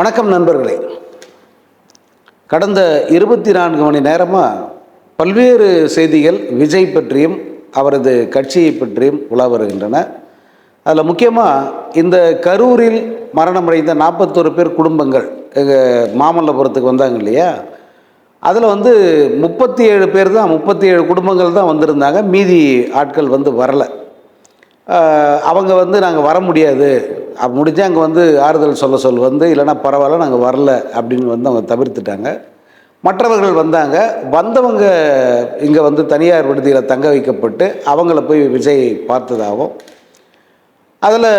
வணக்கம் நண்பர்களே. கடந்த இருபத்தி நான்கு மணி நேரமாக பல்வேறு செய்திகள் விஜய் பற்றியும் அவரது கட்சியை பற்றியும் உலா வருகின்றன. அதில் முக்கியமாக இந்த கரூரில் மரணமடைந்த நாற்பத்தோரு பேர் குடும்பங்கள் எங்கள் மாமல்லபுரத்துக்கு வந்தாங்க இல்லையா? அதில் வந்து முப்பத்தி ஏழு பேர் தான் முப்பத்தி ஏழு குடும்பங்கள் தான் வந்திருந்தாங்க. மீதி ஆட்கள் வந்து வரலை. அவங்க வந்து நாங்கள் வர முடியாது. அப்போ முடிஞ்சால் அங்கே வந்து ஆறுதல் சொல்ல சொல் வந்து இல்லைன்னா பரவாயில்ல நாங்கள் வரல அப்படின்னு வந்து அவங்க தவிர்த்துட்டாங்க. மற்றவர்கள் வந்தாங்க. வந்தவங்க இங்கே வந்து தனியார் விடுதியில் தங்க வைக்கப்பட்டு அவங்கள போய் விஜய் பார்த்ததாகவும் அதில்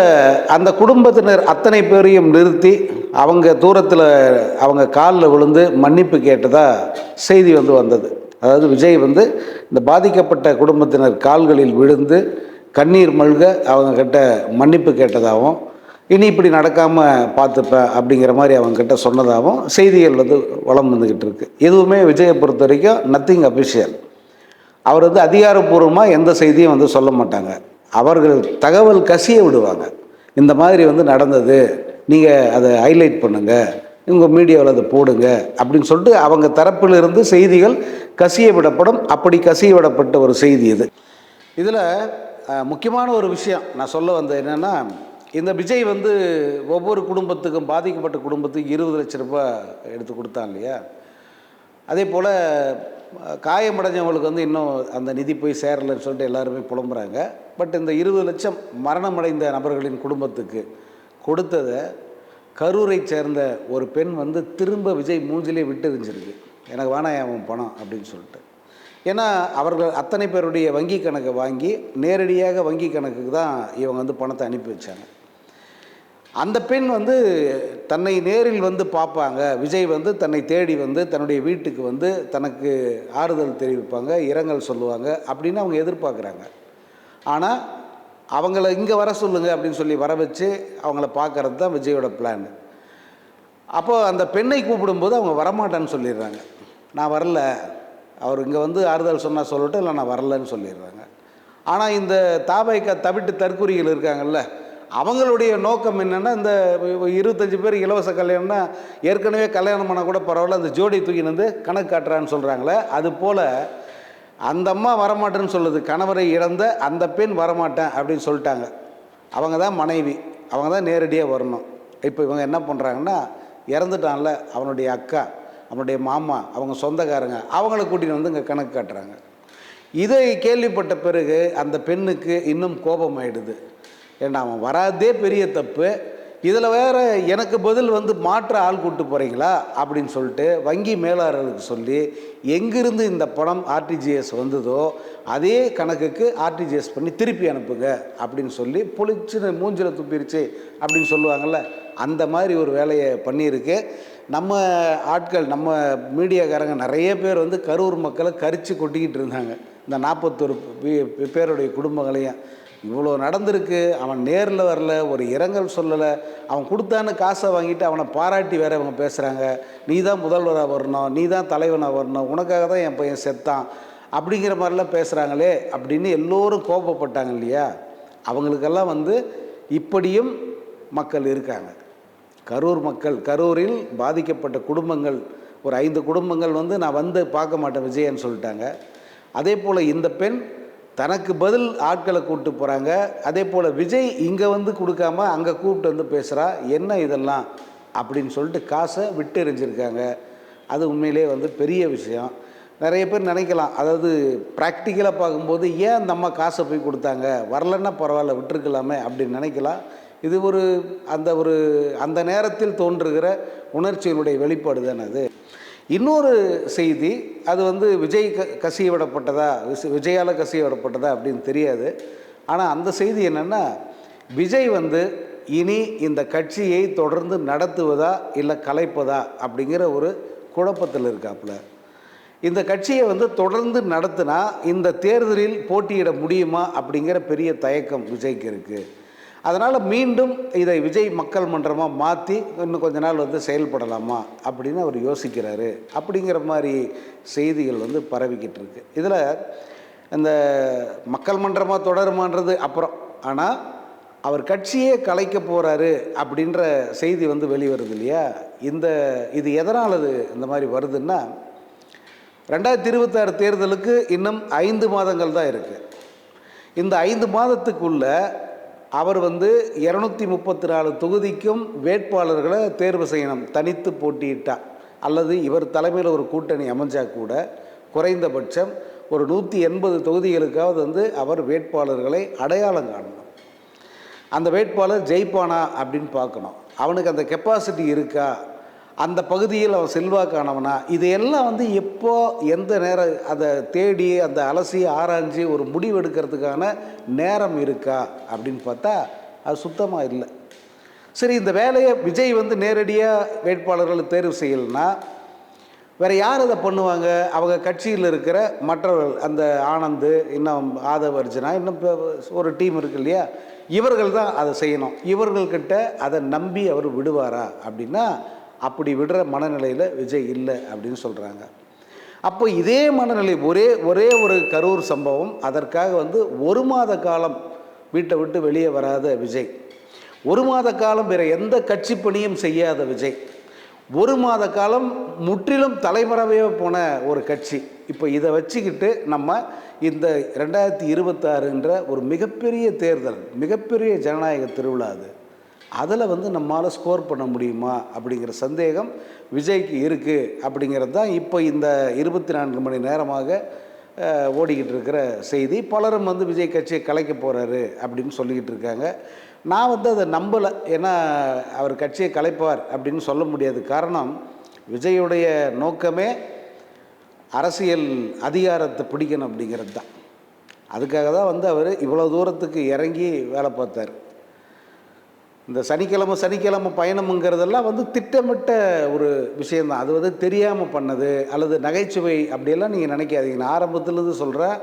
அந்த குடும்பத்தினர் அத்தனை பேரையும் நிறுத்தி அவங்க தூரத்தில் அவங்க காலில் விழுந்து மன்னிப்பு கேட்டதாக செய்தி வந்து வந்தது. அதாவது விஜய் வந்து இந்த பாதிக்கப்பட்ட குடும்பத்தினர் கால்களில் விழுந்து கண்ணீர் மல்க அவங்க கிட்ட மன்னிப்பு கேட்டதாகவும் இனி இப்படி நடக்காமல் பார்த்துப்பேன் அப்படிங்கிற மாதிரி அவங்கக்கிட்ட சொன்னதாகவும் செய்திகள் வந்து வளம் வந்துக்கிட்டு இருக்கு. எதுவுமே விஜயை பொறுத்த வரைக்கும் நத்திங் அஃபிஷியல் அவர் வந்து அதிகாரப்பூர்வமாக எந்த செய்தியும் வந்து சொல்ல மாட்டாங்க. அவர்கள் தகவல் கசிய விடுவாங்க. இந்த மாதிரி வந்து நடந்தது. நீங்கள் அதை ஹைலைட் பண்ணுங்கள் உங்கள் மீடியாவில் அதை போடுங்க அப்படின்னு சொல்லிட்டு அவங்க தரப்பிலிருந்து செய்திகள் கசிய விடப்படும். அப்படி கசிய விடப்பட்ட ஒரு செய்தி இது. இதில் முக்கியமான ஒரு விஷயம் நான் சொல்ல வந்தது என்னென்னா இந்த விஜய் வந்து ஒவ்வொரு குடும்பத்துக்கும் பாதிக்கப்பட்ட குடும்பத்துக்கு இருபது லட்ச ரூபாய் எடுத்து கொடுத்தான் இல்லையா? அதே போல் காயமடைஞ்சவங்களுக்கு வந்து இன்னும் அந்த நிதி போய் சேரலைன்னு சொல்லிட்டு எல்லாருமே புலம்புறாங்க. பட் இந்த இருபது லட்சம் மரணமடைந்த நபர்களின் குடும்பத்துக்கு கொடுத்ததை கரூரை சேர்ந்த ஒரு பெண் வந்து திரும்ப விஜய் மூஞ்சிலே விட்டு எறிஞ்சிருக்கு எனக்கு வேணாம் அவன் பணம் அப்படின்னு சொல்லிட்டு. ஏன்னா அவர்கள் அத்தனை பேருடைய வங்கி கணக்கை வாங்கி நேரடியாக வங்கி கணக்குக்கு தான் இவங்க வந்து பணத்தை அனுப்பி வச்சாங்க. அந்த பெண் வந்து தன்னை நேரில் வந்து பார்ப்பாங்க. விஜய் வந்து தன்னை தேடி வந்து தன்னுடைய வீட்டுக்கு வந்து தனக்கு ஆறுதல் தெரிவிப்பாங்க இரங்கல் சொல்லுவாங்க அப்படின்னு அவங்க எதிர்பார்க்குறாங்க. ஆனால் அவங்கள இங்கே வர சொல்லுங்கள் அப்படின்னு சொல்லி வர வச்சு அவங்கள பார்க்கறது தான் விஜயோட பிளான் அப்போ அந்த பெண்ணை கூப்பிடும்போது அவங்க வரமாட்டேன்னு சொல்லிடுறாங்க. நான் வரல. அவர் இங்கே வந்து ஆறுதல் சொன்னால் சொல்லட்டும் இல்லை நான் வரலன்னு சொல்லிடுறாங்க. ஆனால் இந்த தாபாய்க்கா தவிட்டு தற்கூறிகள் இருக்காங்கல்ல அவங்களுடைய நோக்கம் என்னென்னா இந்த இருபத்தஞ்சி பேர் இலவச கல்யாணம்னா ஏற்கனவே கல்யாணம் பண்ணால் கூட பரவாயில்ல அந்த ஜோடி தூக்கின்னு வந்து கணக்கு காட்டுறான்னு சொல்கிறாங்களே அது போல் அந்த அம்மா வரமாட்டேன்னு சொல்லுது கணவரை இழந்த அந்த பெண் வரமாட்டேன் அப்படின்னு சொல்லிட்டாங்க. அவங்க தான் மனைவி அவங்க தான் நேரடியாக வரணும். இப்போ இவங்க என்ன பண்ணுறாங்கன்னா இறந்துட்டான்ல அவனுடைய அக்கா அவனுடைய மாமா அவங்க சொந்தக்காரங்க அவங்கள கூட்டின்னு வந்து இங்கே கணக்கு காட்டுறாங்க. இதை கேள்விப்பட்ட பிறகு அந்த பெண்ணுக்கு இன்னும் கோபம் ஆயிடுது ஏன்னா அவன் வராதே பெரிய தப்பு. இதில் வேற எனக்கு பதில் வந்து மாற்ற ஆள் கூப்பிட்டு போகிறீங்களா அப்படின்னு சொல்லிட்டு வங்கி மேலாளர்களுக்கு சொல்லி எங்கிருந்து இந்த பணம் ஆர்டிஜிஎஸ் வந்ததோ அதே கணக்குக்கு ஆர்டிஜிஎஸ் பண்ணி திருப்பி அனுப்புங்க அப்படின்னு சொல்லி புளிச்சுன்னு மூஞ்சில் துப்பிருச்சு அப்படின்னு சொல்லுவாங்கள்ல அந்த மாதிரி ஒரு வேலையை பண்ணியிருக்கு. நம்ம ஆட்கள் நம்ம மீடியாக்காரங்க நிறைய பேர் வந்து கரூர் மக்களை கரிச்சு கொட்டிக்கிட்டு இருந்தாங்க. இந்த நாற்பத்தொரு பேருடைய குடும்பங்களையும். இவ்வளோ நடந்திருக்கு அவன் நேரில் வரல ஒரு இரங்கல் சொல்லலை அவன் கொடுத்தான்னு காசை வாங்கிட்டு அவனை பாராட்டி வேற இவங்க பேசுகிறாங்க நீ தான் முதல்வராக வரணும் நீ தான் தலைவனாக வரணும் உனக்காக தான் என் பையன் செத்தான் அப்படிங்கிற மாதிரிலாம் பேசுகிறாங்களே அப்படின்னு எல்லோரும் கோபப்பட்டாங்க இல்லையா? அவங்களுக்கெல்லாம் வந்து இப்படியும் மக்கள் இருக்காங்க. கரூர் மக்கள் கரூரில் பாதிக்கப்பட்ட குடும்பங்கள் ஒரு ஐந்து குடும்பங்கள் வந்து நான் வந்து பார்க்க மாட்டேன் விஜயன்னு சொல்லிட்டாங்க. அதே போல் இந்த பெண் தனக்கு பதில் ஆட்களை கூப்பிட்டு போகிறாங்க அதே போல் விஜய் இங்கே வந்து கொடுக்காம அங்கே கூப்பிட்டு வந்து பேசுகிறா என்ன இதெல்லாம்? அப்படின்னு சொல்லிட்டு காசை விட்டு எரிஞ்சிருக்காங்க அது உண்மையிலே வந்து பெரிய விஷயம். நிறைய பேர் நினைக்கலாம். அதாவது ப்ராக்டிக்கலாக பார்க்கும்போது ஏன் அந்த அம்மா காசை போய் கொடுத்தாங்க? வரலன்னா பரவாயில்ல விட்டுருக்கலாமே அப்படின்னு நினைக்கலாம். இது ஒரு அந்த ஒரு அந்த நேரத்தில் தோன்றுகிற உணர்ச்சியினுடைய வெளிப்பாடு தானே அது. இன்னொரு செய்தி அது வந்து விஜய் க கசிய விடப்பட்டதா விஜயால் விஜயால கசிய விடப்பட்டதா அப்படின்னு தெரியாது. ஆனால் அந்த செய்தி என்னென்னா விஜய் வந்து இனி இந்த கட்சியை தொடர்ந்து நடத்துவதா இல்லை கலைப்பதா அப்படிங்கிற ஒரு குழப்பத்தில் இருக்காப்புல. இந்த கட்சியை வந்து தொடர்ந்து நடத்தினா இந்த தேர்தலில் போட்டியிட முடியுமா அப்படிங்கிற பெரிய தயக்கம் விஜய்க்கு இருக்குது அதனால் மீண்டும் இதை விஜய் மக்கள் மன்றமாக மாற்றி இன்னும் கொஞ்ச நாள் வந்து செயல்படலாமா அப்படின்னு அவர் யோசிக்கிறாரு. அப்படிங்கிற மாதிரி செய்திகள் வந்து பரவிக்கிட்டு இருக்கு. இதில் இந்த மக்கள் மன்றமாக தொடருமான்றது அப்புறம். ஆனால் அவர் கட்சியே கலைக்க போகிறாரு அப்படின்ற செய்தி வந்து வெளிவருது இல்லையா? இந்த இது எதனால் அது இந்த மாதிரி வருதுன்னா ரெண்டாயிரத்தி இருபத்தாறு தேர்தலுக்கு இன்னும் ஐந்து மாதங்கள் தான் இருக்குது இந்த ஐந்து மாதத்துக்குள்ளே அவர் வந்து இரநூத்தி முப்பத்தி நாலு தொகுதிக்கும் வேட்பாளர்களை தேர்வு செய்யணும் தனித்து போட்டியிட்டா. அல்லது இவர் தலைமையில் ஒரு கூட்டணி அமைஞ்சா கூட குறைந்தபட்சம் ஒரு நூற்றி எண்பது தொகுதிகளுக்காவது வந்து அவர் வேட்பாளர்களை அடையாளம் காணணும். அந்த வேட்பாளர் ஜெயிப்பானா அப்படின்னு பார்க்கணும். அவனுக்கு அந்த கெப்பாசிட்டி இருக்கா? அந்த பகுதியில் அவன் செல்வாக்கானவனா? இதையெல்லாம் வந்து எப்போ எந்த நேரம் அதை தேடி அந்த அலசி ஆராய்ஞ்சு ஒரு முடிவு எடுக்கிறதுக்கான நேரம் இருக்கா? அப்படின்னு பார்த்தா அது சுத்தமாக இல்லை. சரி இந்த வேலையை விஜய் வந்து நேரடியாக வேட்பாளர்களை தேர்வு செய்யலைன்னா வேறு யார் அதை பண்ணுவாங்க? அவங்க கட்சியில் இருக்கிற மற்றவர்கள் அந்த ஆனந்து இன்னும் ஆதவ அர்ஜுனா இன்னும் ஒரு டீம் இருக்கு இல்லையா? இவர்கள் தான் அதை செய்யணும். இவர்கள்கிட்ட அதை நம்பி அவர் விடுவாரா? அப்படின்னா அப்படி விடுற மனநிலையில் விஜய் இல்லை அப்படின்னு சொல்கிறாங்க அப்போ இதே மனநிலை ஒரே ஒரே ஒரு கரூர் சம்பவம் அதற்காக வந்து ஒரு மாத காலம் வீட்டை விட்டு வெளியே வராத விஜய். ஒரு மாத காலம் வேறு எந்த கட்சி பணியும் செய்யாத விஜய். ஒரு மாத காலம் முற்றிலும் தலைமறைவே போன ஒரு கட்சி. இப்போ இதை வச்சுக்கிட்டு நம்ம இந்த ரெண்டாயிரத்தி இருபத்தாறுன்ற ஒரு மிகப்பெரிய தேர்தல் மிகப்பெரிய ஜனநாயக திருவிழா அது. அதில் வந்து நம்மால் ஸ்கோர் பண்ண முடியுமா அப்படிங்கிற சந்தேகம் விஜய்க்கு இருக்குது அப்படிங்கிறது தான் இப்போ இந்த இருபத்தி நான்கு மணி நேரமாக ஓடிக்கிட்டு இருக்கிற செய்தி. பலரும் வந்து விஜய் கட்சியை கலைக்க போகிறாரு அப்படின்னு சொல்லிக்கிட்டு இருக்காங்க. நான் வந்து அதை நம்பலை. ஏன்னா அவர் கட்சியை கலைப்பார் அப்படின்னு சொல்ல முடியாது. காரணம் விஜயுடைய நோக்கமே அரசியல் அதிகாரத்தை பிடிக்கணும் அப்படிங்கிறது தான். அதுக்காக தான் வந்து அவர் இவ்வளோ தூரத்துக்கு இறங்கி வேலை பார்த்தார். இந்த சனிக்கிழமை சனிக்கிழமை பயணம்ங்கிறதெல்லாம் வந்து திட்டமிட்ட ஒரு விஷயந்தான் அது வந்து தெரியாமல் பண்ணது அல்லது நகைச்சுவை அப்படியெல்லாம் நீங்கள் நினைக்காதீங்க. நான் ஆரம்பத்துலேருந்து சொல்கிறேன்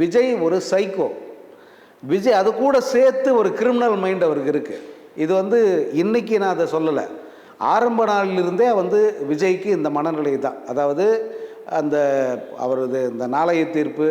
விஜய் ஒரு சைக்கோ விஜய் அது கூட சேர்த்து ஒரு கிரிமினல் மைண்ட் அவருக்கு இருக்குது இது வந்து இன்றைக்கி நான் அதை சொல்லலை. ஆரம்ப நாளிலிருந்தே வந்து விஜய்க்கு இந்த மனநிலை தான். அதாவது அந்த அவரது இந்த நாளைய தீர்ப்பு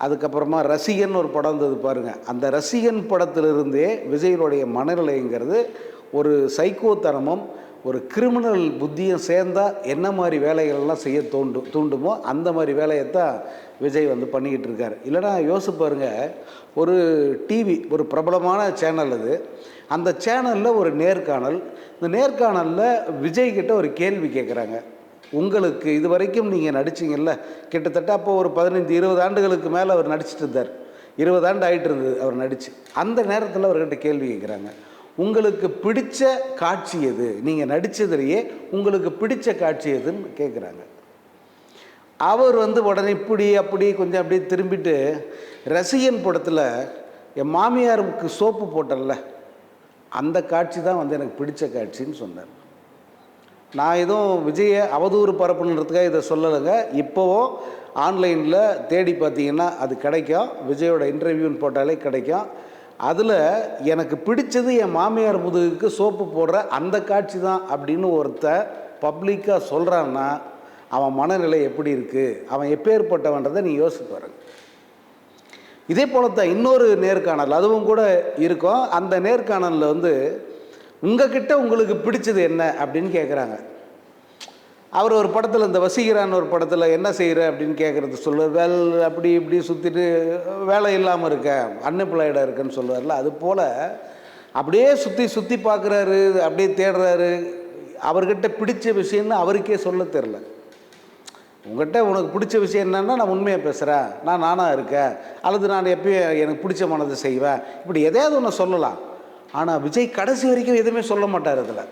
அதுக்கப்புறமா ரசிகன் ஒரு படம் இருந்தது பாருங்கள் அந்த ரசிகன் படத்திலிருந்தே விஜயனுடைய மனநிலைங்கிறது ஒரு சைக்கோத்தனமும் ஒரு கிரிமினல் புத்தியும் சேர்ந்தால் என்ன மாதிரி வேலைகள்லாம் செய்ய தோண்டும் தூண்டுமோ அந்த மாதிரி வேலையைத்தான் விஜய் வந்து பண்ணிக்கிட்டு இருக்கார் இல்லைனா யோசிச்சு பாருங்கள் ஒரு டிவி ஒரு பிரபலமான சேனல் அது. அந்த சேனலில் ஒரு நேர்காணல். இந்த நேர்காணலில் விஜய்கிட்ட ஒரு கேள்வி கேட்குறாங்க உங்களுக்கு இது வரைக்கும் நீங்கள் நடிச்சிங்கல்ல கிட்டத்தட்ட அப்போ ஒரு பதினைந்து இருபது ஆண்டுகளுக்கு மேலே அவர் நடிச்சிட்டு இருந்தார். இருபது ஆண்டு ஆயிட்டு இருந்தது அவர் நடித்து அந்த நேரத்தில் அவர்கிட்ட கேள்வி கேட்குறாங்க உங்களுக்கு பிடித்த காட்சி எது? நீங்கள் நடித்ததுலேயே உங்களுக்கு பிடிச்ச காட்சி எதுன்னு கேட்குறாங்க அவர் வந்து உடனே இப்படி அப்படி கொஞ்சம் அப்படியே திரும்பிட்டு ரசிகன் படத்தில் என் மாமியாருக்கு சோப்பு போட்டல அந்த காட்சி தான் வந்து எனக்கு பிடித்த காட்சின்னு சொன்னார். நான் எதுவும் விஜயை அவதூறு பரப்புன்றதுக்காக இதை சொல்லலைங்க. இப்போவும் ஆன்லைனில் தேடி பார்த்தீங்கன்னா அது கிடைக்கும். விஜயோட இன்டர்வியூன்னு போட்டாலே கிடைக்கும். அதில் எனக்கு பிடிச்சது என் மாமியார் முதுகுக்கு சோப்பு போடுற அந்த காட்சி தான் அப்படின்னு ஒருத்தன் பப்ளிக்காக சொல்கிறான்னா அவன் மனநிலை எப்படி இருக்குது அவன் எப்பேற்பட்டவன்றதை நீ யோசிச்சு பாருங்க. இதே போல தான் இன்னொரு நேர்காணல் அதுவும் கூட இருக்கும். அந்த நேர்காணலில் வந்து உங்ககிட்ட உங்களுக்கு பிடிச்சது என்ன அப்படின்னு கேட்குறாங்க அவர் ஒரு படத்தில் இந்த வசீகரான் ஒரு படத்தில் என்ன செய்கிற அப்படின்னு கேட்குறது சொல்லுவார் வேல் அப்படி இப்படி சுற்றிட்டு வேலை இல்லாமல் இருக்க அன்எம்ப்ளாய்டாக இருக்குன்னு சொல்லுவார்ல அது போல் அப்படியே சுற்றி சுற்றி பார்க்குறாரு அப்படியே தேடுறாரு. அவர்கிட்ட பிடிச்ச விஷயம்னு அவருக்கே சொல்ல தெரில உங்கள்கிட்ட உனக்கு பிடிச்ச விஷயம் என்னன்னா நான் உண்மையை பேசுகிறேன் நான் நானாக இருக்கேன். அல்லது நான் எப்பயும் எனக்கு பிடிச்ச மனதை செய்வேன். இப்படி எதையாவது ஒன்று சொல்லலாம். ஆனால் விஜய் கடைசி வரைக்கும் எதுவுமே சொல்ல மாட்டார் அதில்.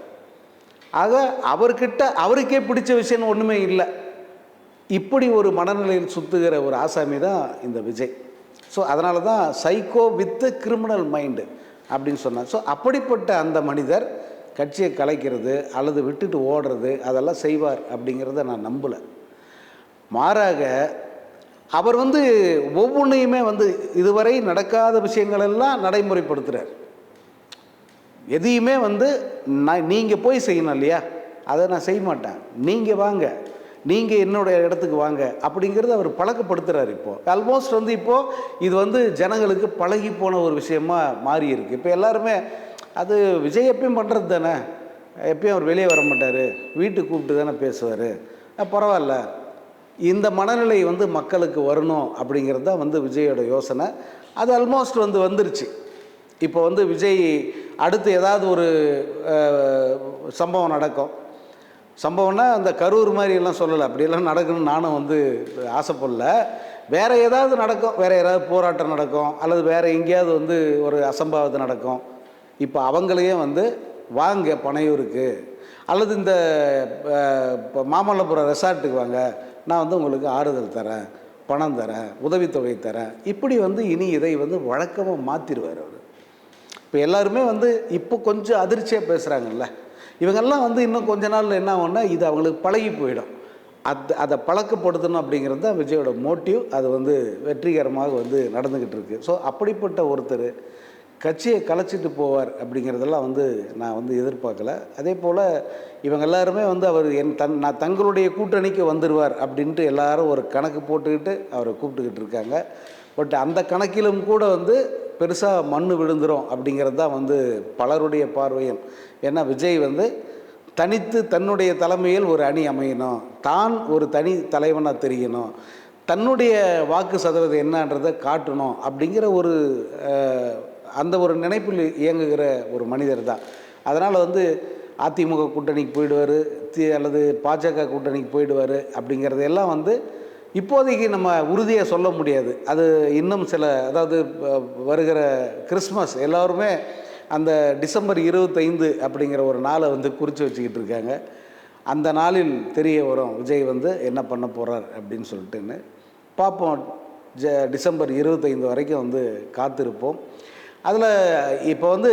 ஆக அவர்கிட்ட அவருக்கே பிடிச்ச விஷயம் ஒன்றுமே இல்லை. இப்படி ஒரு மனநிலையில் சுத்துகிற ஒரு ஆசாமி தான் இந்த விஜய். ஸோ அதனால தான் சைக்கோ வித் கிரிமினல் மைண்டு அப்படின்னு சொன்னார். ஸோ அப்படிப்பட்ட அந்த மனிதர் கட்சியை கலைக்கிறது அல்லது விட்டுட்டு ஓடுறது அதெல்லாம் செய்வார் அப்படிங்கிறத நான் நம்பலை. மாறாக அவர் வந்து ஒவ்வொன்றையுமே வந்து இதுவரை நடக்காத விஷயங்களெல்லாம் நடைமுறைப்படுத்துகிறார் எதையுமே வந்து நான் நீங்கள் போய் செய்யணும் இல்லையா? அதை நான் செய்ய மாட்டேன். நீங்கள் வாங்க. நீங்கள் என்னுடைய இடத்துக்கு வாங்க. அப்படிங்கிறது அவர் பழக்கப்படுத்துகிறார் இப்போது ஆல்மோஸ்ட் வந்து இப்போது இது வந்து ஜனங்களுக்கு பழகி போன ஒரு விஷயமா மாறி இருக்கு. இப்போ எல்லாருமே அது விஜய் எப்பயும் பண்ணுறது தானே? எப்பயும் அவர் வெளியே வர மாட்டார். வீட்டுக்கு கூப்பிட்டு தானே பேசுவார். பரவாயில்ல. இந்த மனநிலை வந்து மக்களுக்கு வரணும் அப்படிங்கிறது தான் வந்து விஜயோட யோசனை. அது ஆல்மோஸ்ட் வந்து வந்துருச்சு. இப்போ வந்து விஜய் அடுத்து ஏதாவது ஒரு சம்பவம் நடக்கும். சம்பவம்னா அந்த கரூர் மாதிரி எல்லாம் சொல்லலை. அப்படியெல்லாம் நடக்கணும்னு நானும் வந்து ஆசைப்படல. வேறு ஏதாவது நடக்கும். வேறு ஏதாவது போராட்டம் நடக்கும். அல்லது வேறு எங்கேயாவது வந்து ஒரு அசம்பாவிதம் நடக்கும். இப்போ அவங்களையே வந்து வாங்க பனையூருக்கு. அல்லது இந்த இப்போ மாமல்லபுரம் ரெசார்ட்டுக்கு வாங்க. நான் வந்து உங்களுக்கு ஆறுதல் தரேன் பணம் தரேன் உதவித்தொகை தரேன். இப்படி வந்து இனி இதை வந்து வழக்கமாக மாற்றிடுவார் அவர். இப்போ எல்லாருமே வந்து இப்போ கொஞ்சம் அதிர்ச்சியாக பேசுகிறாங்கல்ல இவங்கெல்லாம் வந்து இன்னும் கொஞ்ச நாளில் என்ன ஆகும்னா இது அவங்களுக்கு பழகி போயிடும். அது அதை பழக்கப்படுத்தணும் அப்படிங்கிறது தான் விஜயோட மோட்டிவ். அது வந்து வெற்றிகரமாக வந்து நடந்துக்கிட்டு இருக்குது ஸோ அப்படிப்பட்ட ஒருத்தர் கட்சியை கலைச்சிட்டு போவார் அப்படிங்கிறதெல்லாம் வந்து நான் வந்து எதிர்பார்க்கல. அதே போல் இவங்க எல்லாருமே வந்து அவர் என் தன் நான் தங்களுடைய கூட்டணிக்கு வந்துடுவார் அப்படின்ட்டு எல்லாரும் ஒரு கணக்கு போட்டுக்கிட்டு அவரை கூப்பிட்டுக்கிட்டு இருக்காங்க. பட் அந்த கணக்கிலும் கூட வந்து பெருசாக மண் விழுந்துரும் அப்படிங்கிறது தான் வந்து பலருடைய பார்வையும் ஏன்னா விஜய் வந்து தனித்து தன்னுடைய தலைமையில் ஒரு அணி அமையணும். தான் ஒரு தனி தலைவனாக தெரியணும். தன்னுடைய வாக்கு சதவீதம் என்னன்றதை காட்டணும் அப்படிங்கிற ஒரு அந்த ஒரு நினைப்பில் இயங்குகிற ஒரு மனிதர் தான். அதனால் வந்து அதிமுக கூட்டணிக்கு போயிடுவார் தி அல்லது பாஜக கூட்டணிக்கு போயிடுவார் அப்படிங்கிறதெல்லாம் வந்து இப்போதைக்கு நம்ம உறுதியாக சொல்ல முடியாது. அது இன்னும் சில அதாவது வருகிற கிறிஸ்மஸ் எல்லாருமே அந்த டிசம்பர் இருபத்தைந்து அப்படிங்கிற ஒரு நாளை வந்து குறித்து வச்சுக்கிட்டு இருக்காங்க. அந்த நாளில் தெரிய வரும் விஜய் வந்து என்ன பண்ண போகிறார் அப்படின்னு சொல்லிட்டுன்னு. பார்ப்போம் ஜ டிசம்பர் இருபத்தைந்து வரைக்கும் வந்து காத்திருப்போம். அதில் இப்போ வந்து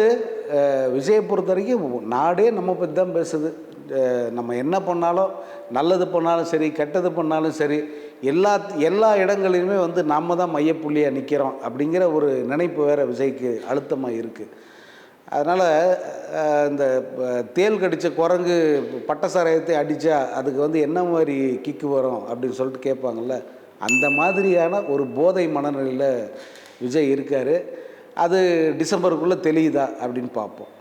விஜயை பொறுத்த வரைக்கும் நாடே நம்ம பற்றி தான் பேசுது. நம்ம என்ன பண்ணாலும் நல்லது பண்ணாலும் சரி கெட்டது பண்ணாலும் சரி எல்லா எல்லா இடங்களிலுமே வந்து நம்ம தான் மையப்புள்ளியாக நிற்கிறோம் அப்படிங்கிற ஒரு நினைப்பு வேறு விஜய்க்கு அழுத்தமாக இருக்குது அதனால் இந்த தேல் தேள் கடித்த குரங்கு பட்டசாராயத்தை அடித்தா அதுக்கு வந்து என்ன மாதிரி கிக்கு வரும் அப்படின்னு சொல்லிட்டு கேட்பாங்கல்ல. அந்த மாதிரியான ஒரு போதை மனநிலையில் விஜய் இருக்கார். அது டிசம்பருக்குள்ளே தெளியுதா அப்படின்னு பார்ப்போம்.